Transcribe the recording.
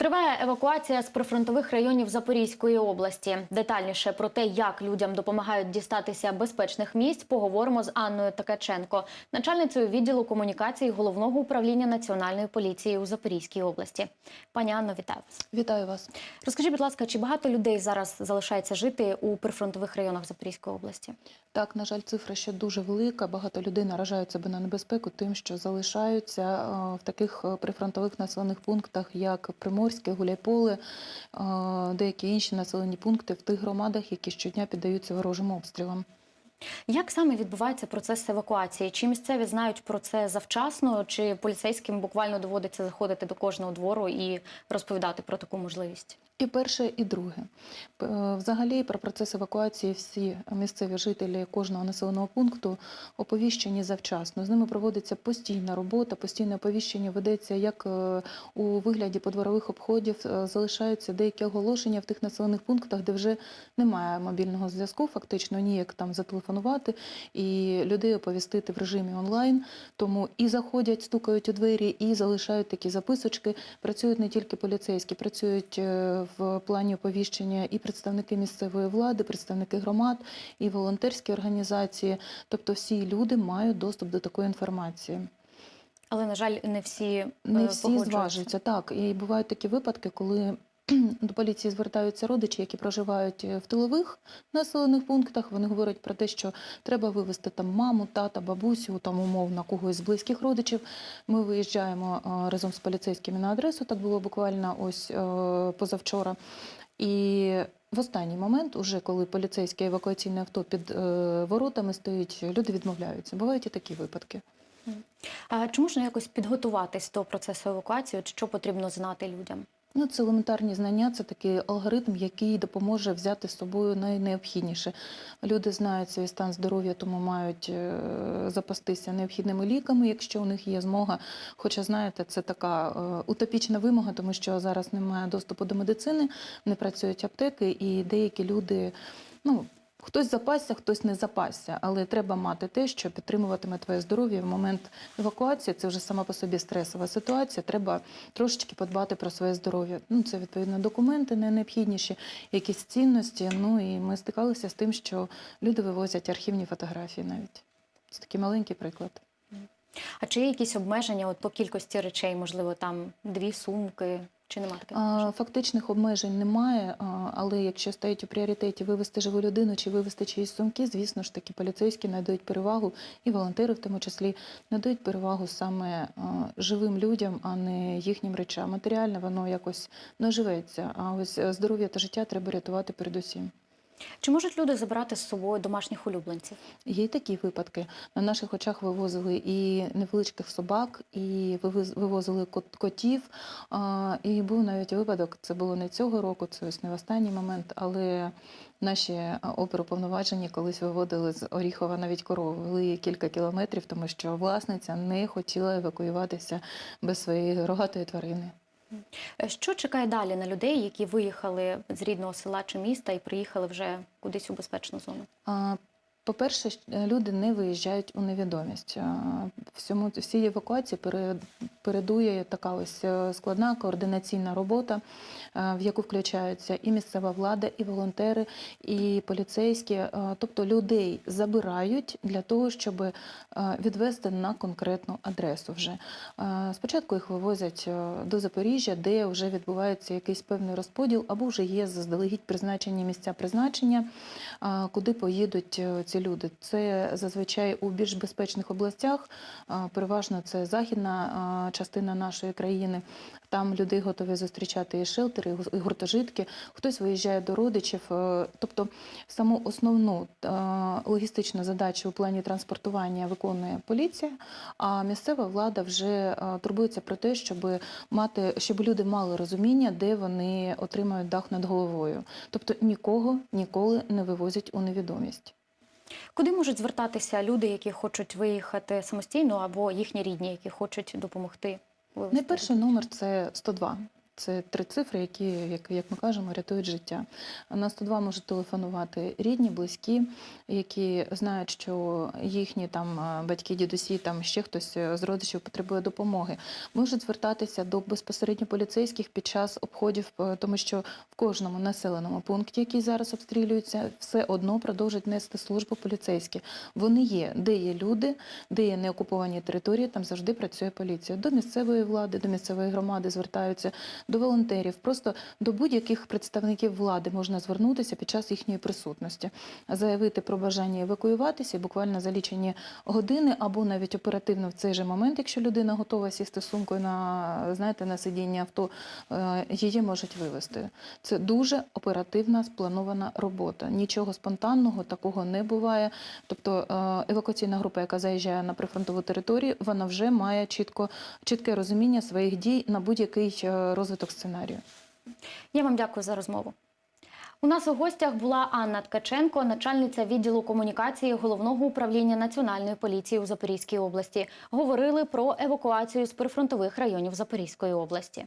Триває евакуація з прифронтових районів Запорізької області. Детальніше про те, як людям допомагають дістатися безпечних місць, поговоримо з Анною Такаченко, начальницею відділу комунікації головного управління національної поліції у Запорізькій області. Пані Анно, вітаю вас. Вітаю вас. Розкажіть, будь ласка, чи багато людей зараз залишається жити у прифронтових районах Запорізької області? Так, на жаль, цифра ще дуже велика. Багато людей наражають себе на небезпеку тим, що залишаються е, в таких е, прифронтових населених пунктах, як Приморське, Гуляйполе, е, деякі інші населені пункти в тих громадах, які щодня піддаються ворожим обстрілам. Як саме відбувається процес евакуації? Чи місцеві знають про це завчасно, чи поліцейським буквально доводиться заходити до кожного двору і розповідати про таку можливість? І перше, і друге. Е, Взагалі про процес евакуації всі місцеві жителі кожного населеного пункту оповіщені завчасно. З ними проводиться постійна робота, постійне оповіщення ведеться як е, у вигляді подворових обходів. е, Залишаються деякі оголошення в тих населених пунктах, де вже немає мобільного зв'язку, фактично ніяк там зателефонувати і людей оповістити в режимі онлайн. Тому і заходять, стукають у двері, і залишають такі записочки. Працюють не тільки поліцейські, працюють в плані оповіщення і представники місцевої влади, представники громад, і волонтерські організації. Тобто всі люди мають доступ до такої інформації. Але на жаль, не всі е, Не всі зважуються. Так, і бувають такі випадки, коли до поліції звертаються родичі, які проживають е, в тилових населених пунктах. Вони говорять про те, що треба вивезти там маму, тата, бабусю, там умовно когось з близьких родичів. Ми виїжджаємо е, разом з поліцейськими на адресу. Так було буквально ось е, позавчора. І в останній момент, уже коли поліцейське евакуаційне авто під воротами стоїть, люди відмовляються. Бувають і такі випадки. А чи можна якось підготуватись до процесу евакуації? Що потрібно знати людям? Ну, це елементарні знання, це такий алгоритм, який допоможе взяти з собою найнеобхідніше. Люди знають свій стан здоров'я, тому мають е, запастися необхідними ліками, якщо у них є змога. Хоча, знаєте, це така е, утопічна вимога, тому що зараз немає доступу до медицини, не працюють аптеки, і деякі люди, ну. Хтось запасся, хтось не запасся, але треба мати те, що підтримуватиме твоє здоров'я в момент евакуації. Це вже сама по собі стресова ситуація. Треба трошечки подбати про своє здоров'я. Ну це відповідно документи не необхідніші, якісь цінності. Ну і ми стикалися з тим, що люди вивозять архівні фотографії навіть. Це такий маленький приклад. А чи є якісь обмеження от по кількості речей? Можливо, там дві сумки, чи немає таких? Фактичних обмежень немає, але якщо стоїть у пріоритеті вивезти живу людину чи вивезти чиїсь сумки, звісно ж таки поліцейські надають перевагу, і волонтери в тому числі надають перевагу саме живим людям, а не їхнім речам. Матеріально воно якось наживеться. А ось е, здоров'я та життя треба рятувати передусім. Чи можуть люди забирати з собою домашніх улюбленців? Є й такі випадки. На наших очах вивозили і невеличких собак, і вивозили котів. І був навіть випадок, це було не цього року, це ось не в останній момент, але наші оперуповноважені колись виводили з Оріхова навіть корову, вели кілька кілометрів, тому що власниця не хотіла евакуюватися без своєї рогатої тварини. Е, Що чекає далі на людей, які виїхали з рідного села чи міста і приїхали вже кудись у безпечну зону? По-перше, люди не виїжджають у невідомість. Всьому всі евакуації передує така ось е, складна координаційна робота, е, в яку включаються і місцева влада, і волонтери, і поліцейські. Е, Тобто людей забирають для того, щоб відвести на конкретну адресу. Вже спочатку їх вивозять до Запоріжжя, де вже відбувається якийсь певний розподіл, або вже є заздалегідь призначені місця призначення, куди поїдуть ці люди. Це зазвичай у більш безпечних областях, переважно це західна а, частина нашої країни. Там людей готові зустрічати і шелтери, і гуртожитки. Хтось виїжджає до родичів. е, Тобто саму основну е, логістичну задачу у плані транспортування виконує поліція, а місцева влада вже е, турбується про те, щоб мати, щоб люди мали розуміння, де вони отримають дах над головою. Тобто нікого ніколи не вивозять у невідомість. Куди можуть звертатися люди, які хочуть виїхати самостійно, або їхні рідні, які хочуть допомогти? Найперший номер це 102. Це три цифри, які, як, як ми кажемо, рятують життя. На 102 можуть телефонувати рідні, близькі, які знають, що їхні там е, батьки, дідусі, там ще хтось е, з родичів потребує допомоги. Можуть звертатися до безпосередньо поліцейських під час обходів, е, тому що в кожному населеному пункті, який зараз обстрілюється, все одно продовжують нести службу поліцейські. Вони є, де є люди, де є неокуповані території, там завжди працює поліція. До місцевої влади, до місцевої громади звертаються, до волонтерів, просто до будь-яких представників влади можна звернутися під час їхньої присутності, заявити про бажання евакуюватися буквально за лічені години або навіть оперативно в цей же момент, якщо людина готова сісти сумкою на знаєте на сидіння авто, е, її можуть вивезти. Це дуже оперативна спланована робота. Нічого спонтанного такого не буває. Тобто е, евакуаційна група, яка заїжджає на прифронтову територію, вона вже має чітко чітке розуміння своїх дій на будь-який е, розвиток сценарію. Я вам дякую за розмову. У нас у гостях була Анна Ткаченко, начальниця відділу комунікації головного управління національної поліції у Запорізькій області. Говорили про евакуацію з прифронтових районів Запорізької області.